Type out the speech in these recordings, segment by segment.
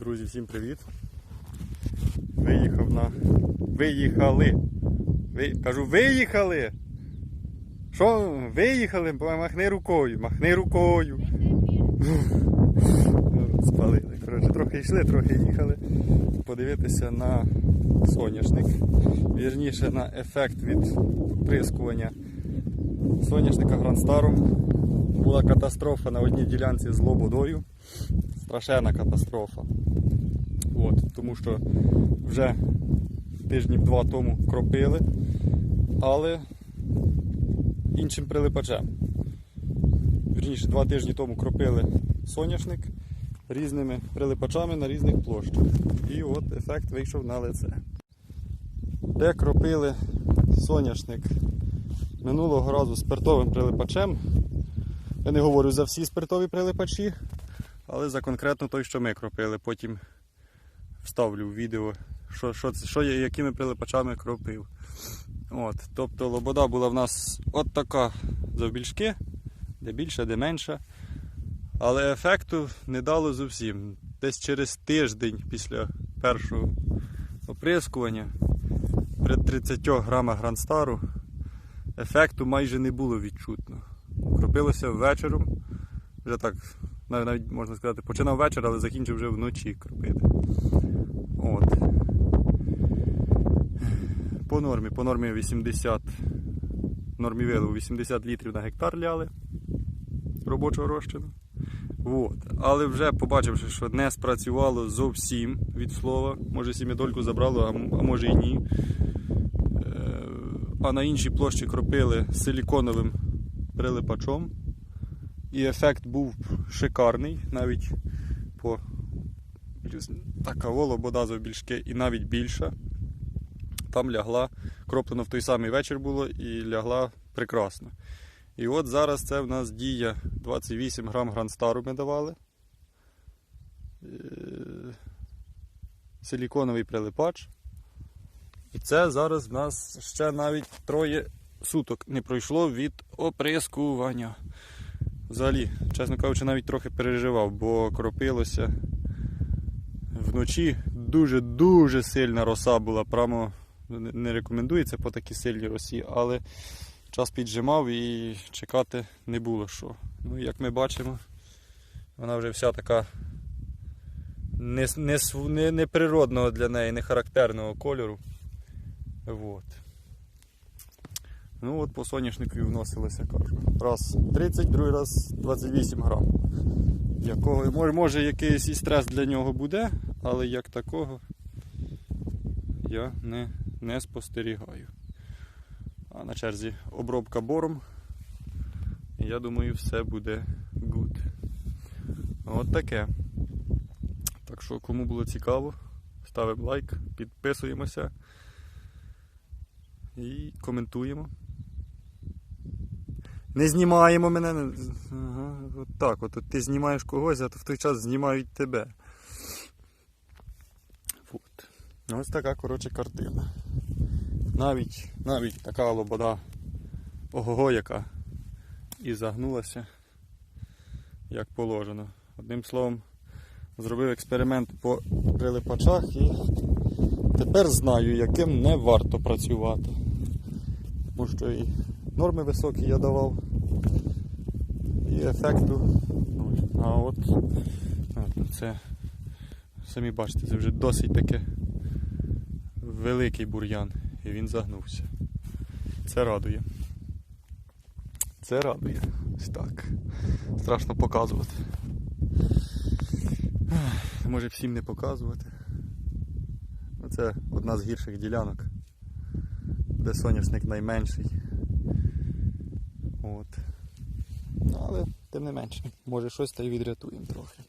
Друзі, всім привіт. Виїхав на. Виїхали. Ви... Кажу, виїхали. Що? Виїхали? Махни рукою, махни рукою. Спалили. Коротше, трохи йшли, трохи їхали. Подивитися на соняшник. Вірніше на ефект від прискування соняшника Грандстаром. Була катастрофа на одній ділянці з лободою. Страшенна катастрофа. От, тому що вже тижнів два тому кропили, але іншим прилипачем. Вірніше, два тижні тому кропили соняшник різними прилипачами на різних площах. І от ефект вийшов на лице. Де кропили соняшник минулого разу спиртовим прилипачем. Я не говорю за всі спиртові прилипачі, але за конкретно той, що ми кропили. Потім вставлю в відео, що, що, що якими прилипачами кропив. От, тобто лобода була в нас от така завбільшки, де більше, де менше. Але ефекту не дало зовсім. Десь через тиждень після першого оприскування при 30 грамах грандстару ефекту майже не було відчутно. Кропилося вечором, вже так, навіть можна сказати, починав вечір, але закінчив вже вночі кропити. От. По нормі, по нормі 80, нормі виливу 80 літрів на гектар ляли робочого розчину. От. Але вже побачивши, що не спрацювало зовсім від слова, може сім'ядольку забрало, а може і ні. Е, А на іншій площі кропили силіконовим прилипачом. І ефект був шикарний, навіть по така волобода завбільшки і навіть більша. Там лягла, кроплено в той самий вечір було і лягла прекрасно. І от зараз це в нас дія 28 грам грандстару ми давали. Е, Силіконовий прилипач. І це зараз в нас ще навіть троє суток не пройшло від оприскування. Взагалі, чесно кажучи, навіть трохи переживав, бо кропилося вночі дуже-дуже сильна роса була. Прямо не рекомендується по такій сильній росі, але час піджимав і чекати не було що. Ну, як ми бачимо, вона вже вся така не, не, не, не для неї, не характерного кольору. Вот. Ну от по соняшнику і вносилося, кажу. Раз 30, другий раз 28 грам. Якого, може, може якийсь і стрес для нього буде, але як такого я не, не спостерігаю. А на черзі обробка бором. Я думаю, все буде good. От таке. Так що, кому було цікаво, ставимо лайк, підписуємося і коментуємо. Не знімаємо мене. Ага, от так, от, от ти знімаєш когось, а то в той час знімають тебе. От. Ось така, коротше, картина. Навіть, навіть така лобода ого яка і загнулася як положено. Одним словом, зробив експеримент по прилипачах і тепер знаю, яким не варто працювати. Тому що і норми високі я давав, і ефекту. А от, от це самі бачите, це вже досить таке великий бур'ян, і він загнувся. Це радує. Це радує. Ось так. Страшно показувати. Може всім не показувати. Ну, Це одна з гірших ділянок, де соняшник найменший. От. Ну, але тим не менше, може щось та й відрятуємо трохи.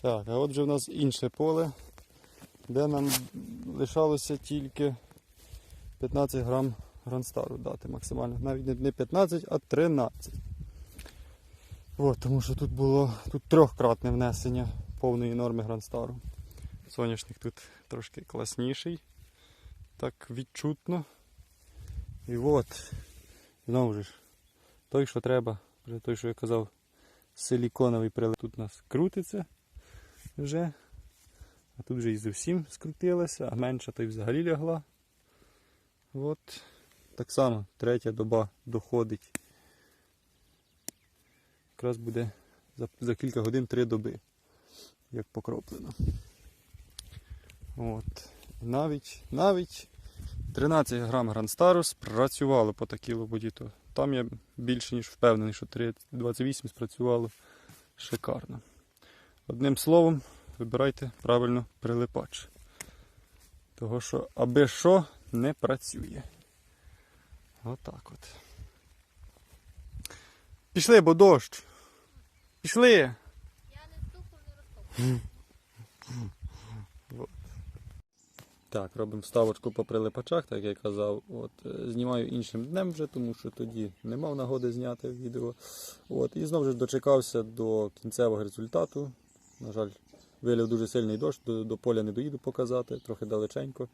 Так, а от же в нас інше поле, де нам лишалося тільки 15 грам гранстару дати максимально. Навіть не 15, а 13. От, тому що тут було тут трьохкратне внесення повної норми гранстару. Соняшник тут трошки класніший, так відчутно. І от, знову ж, той, що треба, той, що я казав, Силіконовий прилип тут у нас крутиться вже. А тут вже і зовсім скрутилася, а менша то й взагалі лягла. От. Так само третя доба доходить. Якраз буде за, за кілька годин три доби, як покроплено. От. І навіть, навіть 13 грам Гранстару спрацювало по такій лободі. То там я більше ніж впевнений, що 3 28 спрацювало шикарно. Одним словом, вибирайте правильно прилипач. Того що, аби що, не працює. Отак от. Пішли, бо дощ. Пішли. Я не стукав, не розтопив. Так, робимо вставочку по прилипачах, так як я казав. От, е, знімаю іншим днем вже, тому що тоді не мав нагоди зняти відео. От, і знову ж дочекався до кінцевого результату. На жаль, вилив дуже сильний дощ, до, до поля не доїду показати, трохи далеченько.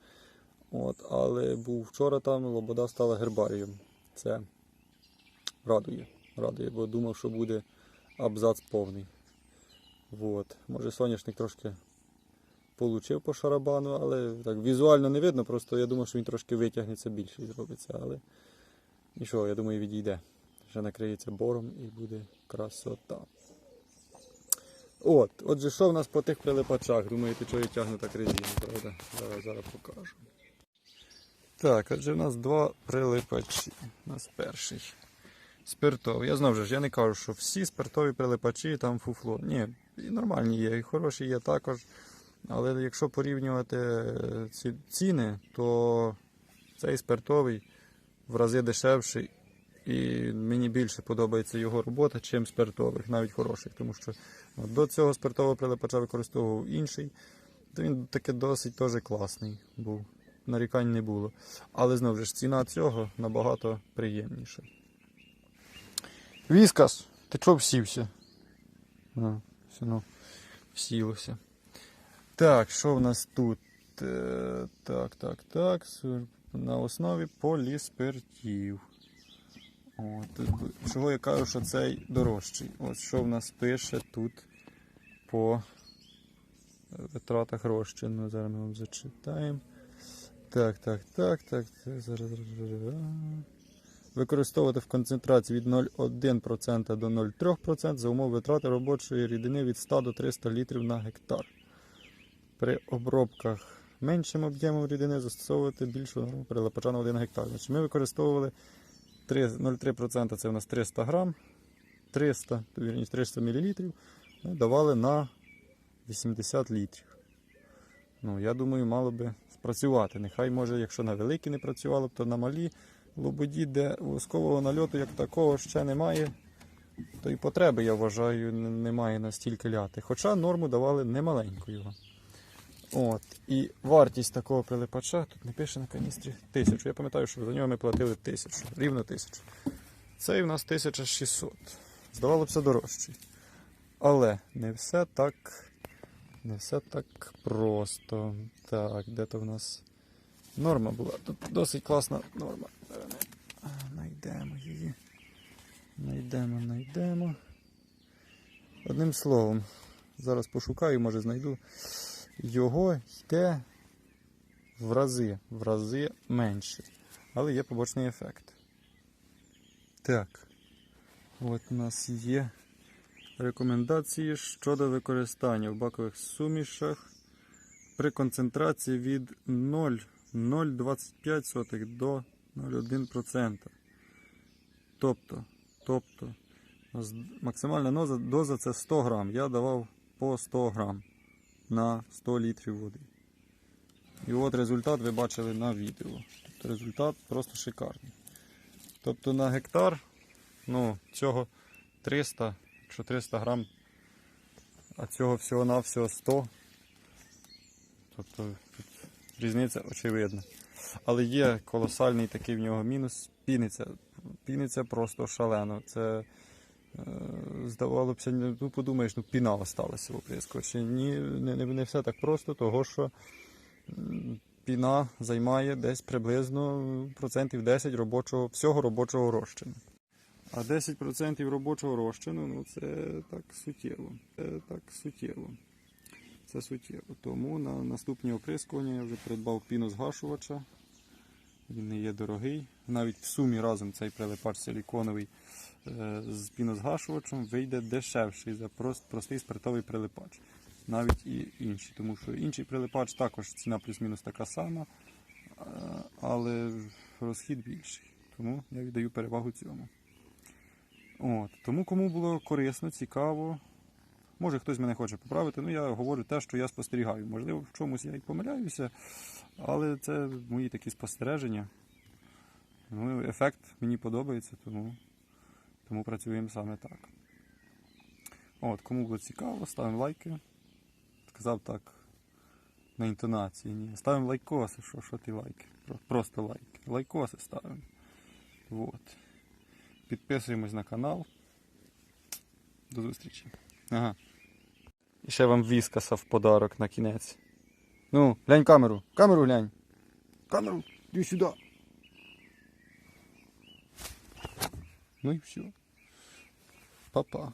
От, але був вчора там, лобода стала гербарієм. Це радує, радує, бо думав, що буде абзац повний. От. Може соняшник трошки получив по шарабану, але так візуально не видно, просто я думав, що він трошки витягнеться більше і зробиться, але нічого, я думаю, відійде. Вже накриється бором і буде красота. От, отже, що в нас по тих прилипачах? Думаєте, що я тягну так резину, правда? Зараз, зараз покажу. Так, отже, в нас два прилипачі. У нас перший. Спиртовий. Я знову ж я не кажу, що всі спиртові прилипачі там фуфло. Ні, і нормальні є, і хороші є також. Але якщо порівнювати е, ці ціни, то цей спиртовий в рази дешевший. І мені більше подобається його робота, чим спиртових, навіть хороших. Тому що до цього спиртового прилипача використовував інший, то він таки досить теж класний був. Нарікань не було. Але знову ж ціна цього набагато приємніша. Віскас, ти чого всівся? А, все, ну, всілося. Так, що в нас тут? Е, Так, так, так. На основі поліспиртів. От, чого я кажу, що цей дорожчий. Ось що в нас пише тут по е, витратах розчину. Зараз ми вам зачитаємо. Так, так, так, так. Зараз. Використовувати в концентрації від 0,1% до 0,3% за умов витрати робочої рідини від 100 до 300 літрів на гектар. При обробках меншим об'ємом рідини застосовувати більшу норму прилипача на 1 гектар. Значить, ми використовували 0,3% це у нас 300 грам, 300, вірніше 300 мл ми давали на 80 літрів. Ну, я думаю, мало би спрацювати. Нехай може, якщо на великі не працювало то на малі лободі, де воскового нальоту як такого ще немає, то і потреби, я вважаю, немає настільки ляти. Хоча норму давали немаленьку його. От. І вартість такого прилипача тут не пише на каністрі тисячу. Я пам'ятаю, що за нього ми платили тисячу, рівно тисячу. Цей у нас 1600. Здавалося б, дорожчий. Але не все так. Не все так просто. Так, де то в нас норма була? Тут досить класна норма. Знайдемо її. Знайдемо, знайдемо. Одним словом, зараз пошукаю, може знайду. Його йде в рази, в рази менше. Але є побочний ефект. Так. От у нас є рекомендації щодо використання в бакових сумішах при концентрації від 0,025 до 0,1%. Тобто, тобто максимальна доза, це 100 грам. Я давав по 100 грам на 100 літрів води. І от результат ви бачили на відео. Тобто результат просто шикарний. Тобто на гектар ну, цього 300, якщо 300 грам, а цього всього-навсього 100. Тобто тут різниця очевидна. Але є колосальний такий в нього мінус. Піниться. Піниться просто шалено. Це здавалося б, ну подумаєш, ну піна осталася в оприскувачі. Ні, не, не, не все так просто, того що піна займає десь приблизно процентів 10 робочого, всього робочого розчину. А 10% робочого розчину, ну це так суттєво. Це так суттєво. Це суттєво. Тому на наступні оприскування я вже придбав пінозгашувача. Він не є дорогий. Навіть в сумі разом цей прилипач силіконовий е, з пінозгашувачем вийде дешевший за прост, простий спиртовий прилипач. Навіть і інший. Тому що інший прилипач також ціна плюс-мінус така сама, е, але розхід більший. Тому я віддаю перевагу цьому. От. Тому кому було корисно, цікаво. Може хтось мене хоче поправити, ну я говорю те, що я спостерігаю. Можливо, в чомусь я і помиляюся, але це мої такі спостереження. Ну, ефект мені подобається, тому, тому працюємо саме так. От, кому було цікаво, ставимо лайки. Сказав так на інтонації. Ні. Ставимо лайкоси, що, що ти лайки? Просто лайки. Лайкоси ставимо. Вот. Підписуємось на канал. До зустрічі. Ага. І ще вам віскаса в подарок на кінець. Ну, глянь камеру. Камеру глянь. Камеру, іди сюди. Ну і все. Па-па.